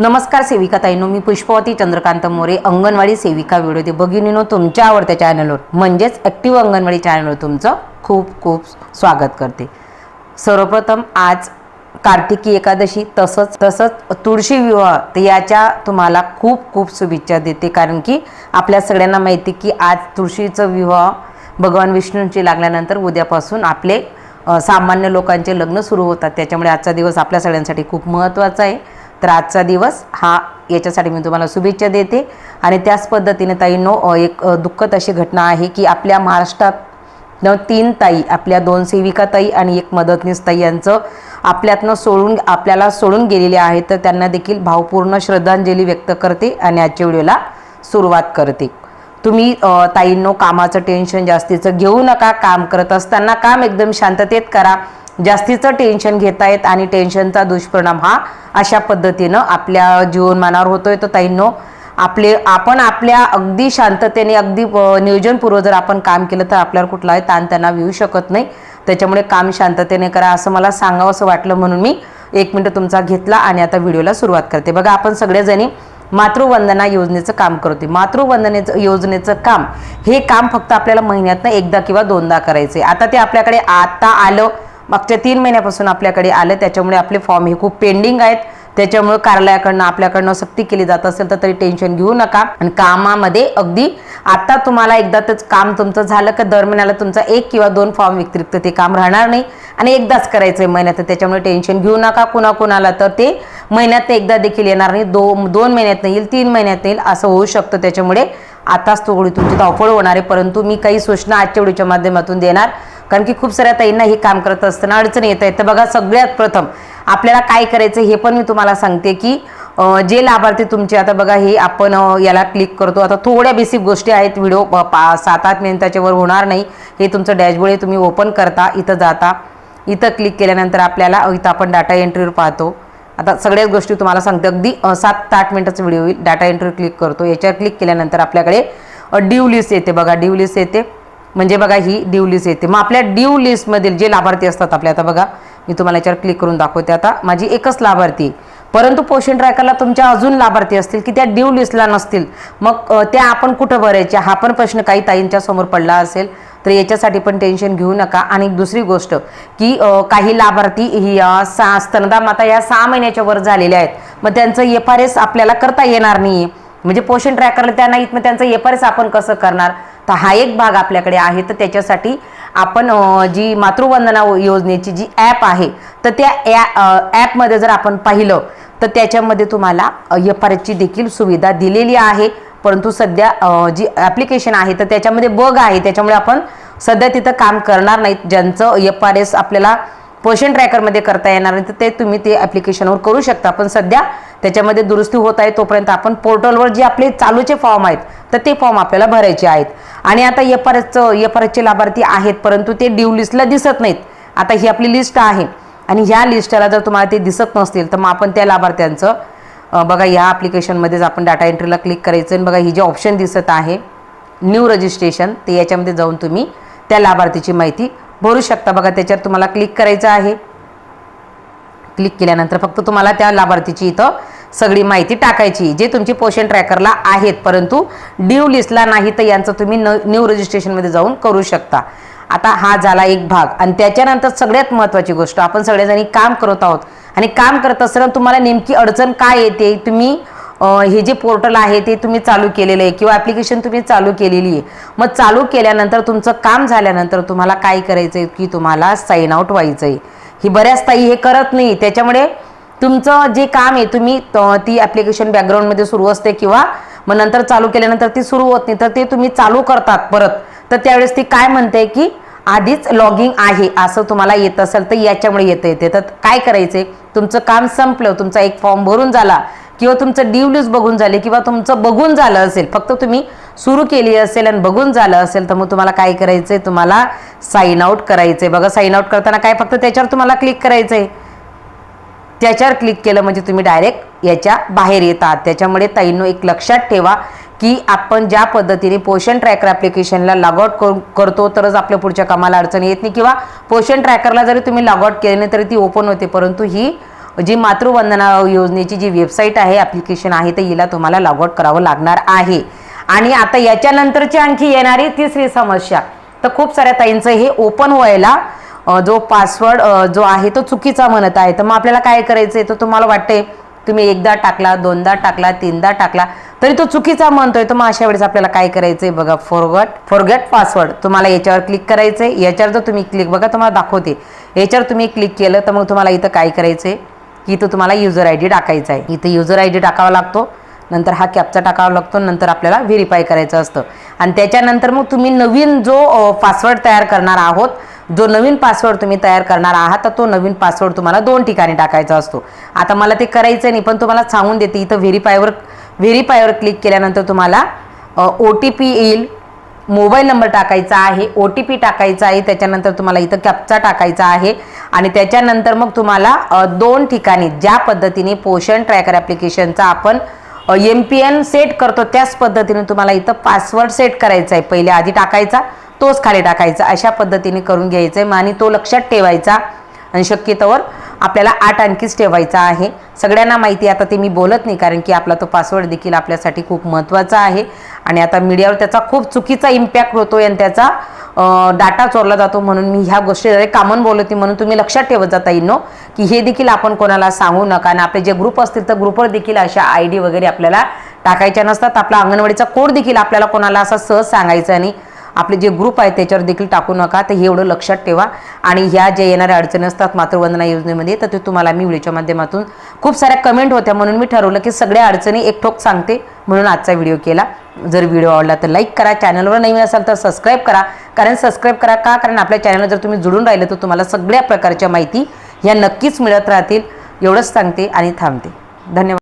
नमस्कार सेविका ताईनो मी पुष्पवती चंद्रकांत मोरे अंगणवाडी सेविका व्हिडिओ भगिनीनो तुमच्या आवडत्या चॅनलवर म्हणजेच ॲक्टिव्ह अंगणवाडी चॅनलवर तुमचं खूप खूप स्वागत करते. सर्वप्रथम आज कार्तिकी एकादशी तसंच तसंच तुळशी विवाह तर याच्या तुम्हाला खूप खूप शुभेच्छा देते. कारण की आपल्या सगळ्यांना माहिती की आज तुळशीचं विवाह भगवान विष्णूंची लागल्यानंतर उद्यापासून आपले सामान्य लोकांचे लग्न सुरू होतात. त्याच्यामुळे आजचा दिवस आपल्या सगळ्यांसाठी खूप महत्त्वाचा आहे. तर आजचा दिवस हा याच्यासाठी मी तुम्हाला शुभेच्छा देते. आणि त्याच पद्धतीने ताईंनो एक दुःखद अशी घटना आहे की आपल्या महाराष्ट्रात न तीन ताई आपल्या दोन सेविका ताई आणि एक मदतनीस ताई यांचं आपल्यातनं सोडून आपल्याला सोडून गेलेले आहे तर त्यांना देखील भावपूर्ण श्रद्धांजली व्यक्त करते आणि आजच्या व्हिडिओला सुरुवात करते. तुम्ही ताईंनो कामाचं टेन्शन जास्तीचं घेऊ नका. काम करत असताना काम एकदम शांततेत करा. जास्तीचं टेन्शन घेत आहेत आणि टेन्शनचा दुष्परिणाम हा अशा पद्धतीनं आपल्या जीवनमानावर होतोय. तर ताईंनो आपले आपण आपल्या अगदी शांततेने अगदी नियोजनपूर्वक जर आपण काम केलं तर आपल्यावर कुठलाही ताणतणाव येऊ शकत नाही. त्याच्यामुळे काम शांततेने करा असं मला सांगावं असं वाटलं म्हणून मी एक मिनटं तुमचा घेतला आणि आता व्हिडिओला सुरुवात करते. बघा आपण सगळेजणी मातृवंदना योजनेचं काम करते मातृवंदनेचं योजनेचं काम हे काम फक्त आपल्याला महिन्यातनं एकदा किंवा दोनदा करायचं आहे आता ते आपल्याकडे आता आलं मागच्या तीन महिन्यापासून आपल्याकडे आलं त्याच्यामुळे आपले फॉर्म हे खूप पेंडिंग आहेत. त्याच्यामुळे कार्यालयाकडनं आपल्याकडनं सक्ती केली जात असेल तर तरी टेन्शन घेऊ नका. आणि कामामध्ये अगदी आता तुम्हाला एकदा तेच काम तुमचं झालं का दर महिन्याला तुमचा एक किंवा दोन फॉर्म व्यतिरिक्त ते काम राहणार नाही. आणि एकदाच करायचं आहे महिन्यात त्याच्यामुळे टेन्शन घेऊ नका. कुणाकुणाला तर ते महिन्यात एकदा देखील येणार नाही. दो दोन महिन्यात येईल तीन महिन्यात येईल असं होऊ शकतं. त्याच्यामुळे आताच थोडी तुमची धावपळ होणार आहे. परंतु मी काही सूचना आजच्या व्हिडिओच्या माध्यमातून देणार. कारण की खूप साऱ्या ताईंना हे काम करत असताना अडचण येत आहेत. तर बघा सगळ्यात प्रथम आपल्याला काय करायचं हे पण मी तुम्हाला सांगते की जे लाभार्थी तुमचे आता बघा हे आपण याला क्लिक करतो. आता थोड्या बेसिक गोष्टी आहेत. व्हिडिओ पा सात आठ मिनिटाच्या वर होणार नाही. हे तुमचं डॅशबोर्ड आहे तुम्ही ओपन करता इथं जाता. इथं क्लिक केल्यानंतर आपल्याला इथं आपण डाटा एंट्रीवर पाहतो. आता सगळ्याच गोष्टी तुम्हाला सांगते. अगदी सात ते आठ मिनिटाचा व्हिडिओ होईल डाटा एंट्री क्लिक करतो. याच्यावर क्लिक केल्यानंतर आपल्याकडे ड्यू लिस्ट येते. बघा ड्यू लिस्ट येते. म्हणजे बघा ही ड्यू लिस्ट येते. मग आपल्या ड्यू लिस्टमधील जे लाभार्थी असतात आपल्या आता बघा मी तुम्हाला याच्यावर क्लिक करून दाखवते. आता माझी एकच लाभार्थी परंतु पोषण ट्रॅकरला तुमच्या अजून लाभार्थी असतील की त्या ड्यू लिस्टला नसतील. मग त्या आपण कुठं भरायच्या? हा पण प्रश्न काही ताईंच्या समोर पडला असेल तर याच्यासाठी पण टेन्शन घेऊ नका. आणि दुसरी गोष्ट की काही लाभार्थी ही सा स्तनदा माता या सहा महिन्याच्या वर झालेल्या आहेत. मग त्यांचं एफ आर एस आपल्याला करता येणार नाही म्हणजे पोषण ट्रॅकरला त्या नाहीत मग त्यांचं एफ आर एस आपण कसं करणार? तर हा एक भाग आपल्याकडे आहे. तर त्याच्यासाठी आपण जी मातृवंदना योजनेची जी ॲप आहे तर त्या ॲपमध्ये जर आपण पाहिलं तर त्याच्यामध्ये तुम्हाला एफ आर एसची देखील सुविधा दिलेली आहे. परंतु सध्या जी ॲप्लिकेशन आहे तर त्याच्यामध्ये बग आहे. त्याच्यामुळे आपण सध्या तिथं काम करणार नाहीत. ज्यांचं एफ आर एस आपल्याला पर्शन ट्रॅकरमध्ये करता येणार नाही तर ते तुम्ही ते ॲप्लिकेशनवर करू शकता. पण सध्या त्याच्यामध्ये दुरुस्ती होत आहे तोपर्यंत आपण पोर्टलवर जे आपले चालूचे फॉर्म आहेत तर ते फॉर्म आपल्याला भरायचे आहेत. आणि आता एफ आर एसचं एफ आर एसचे लाभार्थी आहेत परंतु ते ड्यू लिस्टला दिसत नाहीत. आता ही आपली लिस्ट आहे. आणि ह्या लिस्टला जर तुम्हाला ते दिसत नसतील तर मग आपण त्या लाभार्थ्यांचं बघा ह्या ॲप्लिकेशनमध्येच आपण डाटा एंट्रीला क्लिक करायचं आणि बघा ही जे ऑप्शन दिसत आहे न्यू रजिस्ट्रेशन ते याच्यामध्ये जाऊन तुम्ही त्या लाभार्थीची माहिती भरू शकता. बघा त्याच्यावर तुम्हाला क्लिक करायचं आहे. क्लिक केल्यानंतर फक्त तुम्हाला त्या लाभार्थीची इथं सगळी माहिती टाकायची जे तुमची पोषण ट्रॅकरला आहेत. परंतु ड्यू लिस्टला नाही तर यांचं तुम्ही न न्यू रजिस्ट्रेशनमध्ये जाऊन करू शकता. आता हा झाला एक भाग. आणि त्याच्यानंतर सगळ्यात महत्त्वाची गोष्ट आपण सगळेजणी काम करत आहोत. आणि काम करत असताना तुम्हाला नेमकी अडचण काय येते तुम्ही हे जे पोर्टल आहे ते तुम्ही चालू केलेलं आहे किंवा ॲप्लिकेशन तुम्ही चालू केलेली आहे. मग चालू केल्यानंतर तुमचं काम झाल्यानंतर तुम्हाला काय करायचं आहे की तुम्हाला साईन आउट व्हायचं आहे ही बऱ्याच ताई हे करत नाही. त्याच्यामुळे तुमचं जे काम आहे तुम्ही ती ॲप्लिकेशन बॅकग्राऊंडमध्ये सुरू असते किंवा मग नंतर चालू केल्यानंतर ती सुरू होत नाही. तर ते तुम्ही चालू करतात परत. तर त्यावेळेस ती काय म्हणते की आधीच लॉगिंग आहे असं तुम्हाला येत असेल तर याच्यामुळे येतं येते. तर काय करायचंय? तुमचं काम संपलं. तुमचा एक फॉर्म भरून झाला. किंवा तुमचं ड्यू बघून झाले किंवा तुमचं बघून झालं असेल फक्त तुम्ही सुरू केली असेल आणि बघून झालं असेल तर मग तुम्हाला काय करायचंय? तुम्हाला साइन आउट करायचंय. बघा साईन आउट करताना काय फक्त त्याच्यावर तुम्हाला क्लिक करायचंय. त्याच्यावर क्लिक केलं म्हणजे तुम्ही डायरेक्ट याच्या बाहेर येतात. त्याच्यामुळे ताईंनो एक लक्षात ठेवा की आपण ज्या पद्धतीने पोषण ट्रॅकर ॲप्लिकेशनला लॉगआउट करतो तरच आपल्या पुढच्या कामाला अडचण येत नाही. किंवा पोषण ट्रॅकरला जरी तुम्ही लॉगआउट केले नाही तरी ती ओपन होते परंतु ही जी मातृवंदना योजनेची जी वेबसाईट आहे ॲप्लिकेशन आहे तर हिला तुम्हाला लॉगआउट करावं लागणार आहे. आणि आता याच्यानंतरची आणखी येणारी तिसरी समस्या. तर खूप साऱ्या ताईंचं हे ओपन व्हायला जो पासवर्ड जो आहे तो चुकीचा म्हणत आहे. तर मग आपल्याला काय करायचं आहे तर तुम्हाला वाटते तुम्ही एकदा टाकला दोनदा टाकला तीनदा टाकला तरी तो चुकीचा म्हणतोय. तर मग अशा वेळेस आपल्याला काय करायचंय? बघा फॉरगट फॉरगेट पासवर्ड तुम्हाला याच्यावर क्लिक करायचंय. याच्यावर जर तुम्ही क्लिक बघा तुम्हाला दाखवते. याच्यावर तुम्ही क्लिक केलं तर मग तुम्हाला इथं काय करायचंय? की इथं तुम्हाला युजर आय डी टाकायचा आहे. इथं युजर आय डी टाकावा लागतो नंतर हा कॅपचा टाकावा लागतो नंतर आपल्याला व्हेरीफाय करायचं असतं. आणि त्याच्यानंतर मग तुम्ही नवीन जो पासवर्ड तयार करणार आहोत जो नवीन पासवर्ड तुम्ही तयार करणार आहात तर तो नवीन पासवर्ड तुम्हाला दोन ठिकाणी टाकायचा असतो. आता मला ते करायचं नाही पण तुम्हाला सांगून देते इथं व्हेरीफायवर व्हेरीफायवर क्लिक केल्यानंतर तुम्हाला ओ टी पी येईल मोबाईल नंबर टाकायचा आहे ओ टी पी टाकायचा आहे त्याच्यानंतर तुम्हाला इथं कॅपचा टाकायचा आहे आणि त्याच्यानंतर मग तुम्हाला दोन ठिकाणी ज्या पद्धतीने पोषण ट्रॅकर ॲप्लिकेशनचा आपण एम पी एन सेट करतो त्याच पद्धतीने तुम्हाला इथं पासवर्ड सेट करायचा आहे. पहिले आधी टाकायचा तोच खाली टाकायचा. अशा पद्धतीने करून घ्यायचा आहे आणि तो लक्षात ठेवायचा. आणि शक्यतोवर आपल्याला आठ आणखीच ठेवायचा आहे. सगळ्यांना माहिती आता ते मी बोलत नाही कारण की आपला तो पासवर्ड देखील आपल्यासाठी खूप महत्त्वाचा आहे. आणि आता मीडियावर त्याचा खूप चुकीचा इम्पॅक्ट होतो आणि त्याचा डाटा चोरला जातो म्हणून मी ह्या गोष्टी कामन बोलवते म्हणून तुम्ही लक्षात ठेवत जाता येईल की हे देखील आपण कोणाला सांगू नका आणि आपले जे ग्रुप असतील तर ग्रुपवर देखील अशा आय डी वगैरे आपल्याला टाकायच्या नसतात. आपला अंगणवाडीचा कोड देखील आपल्याला कोणाला असा सहज सांगायचा नाही. आपले जे ग्रुप आहेत त्याच्यावर देखील टाकू नका तर हे एवढं लक्षात ठेवा. आणि ह्या ज्या येणाऱ्या अडचणी असतात मातृवंदना योजनेमध्ये तर ते तुम्हाला मी व्हिडिओच्या माध्यमातून खूप साऱ्या कमेंट होत्या. म्हणून मी ठरवलं की सगळ्या अडचणी एक ठोक सांगते म्हणून आजचा व्हिडिओ केला. जर व्हिडिओ आवडला तर लाईक करा. चॅनलवर नवीन असाल तर सबस्क्राईब करा. कारण सबस्क्राईब करा का? कारण आपल्या चॅनलला जर तुम्ही जुळून राहिलं तर तुम्हाला सगळ्या प्रकारच्या माहिती ह्या नक्कीच मिळत राहतील. एवढंच सांगते आणि थांबते. धन्यवाद.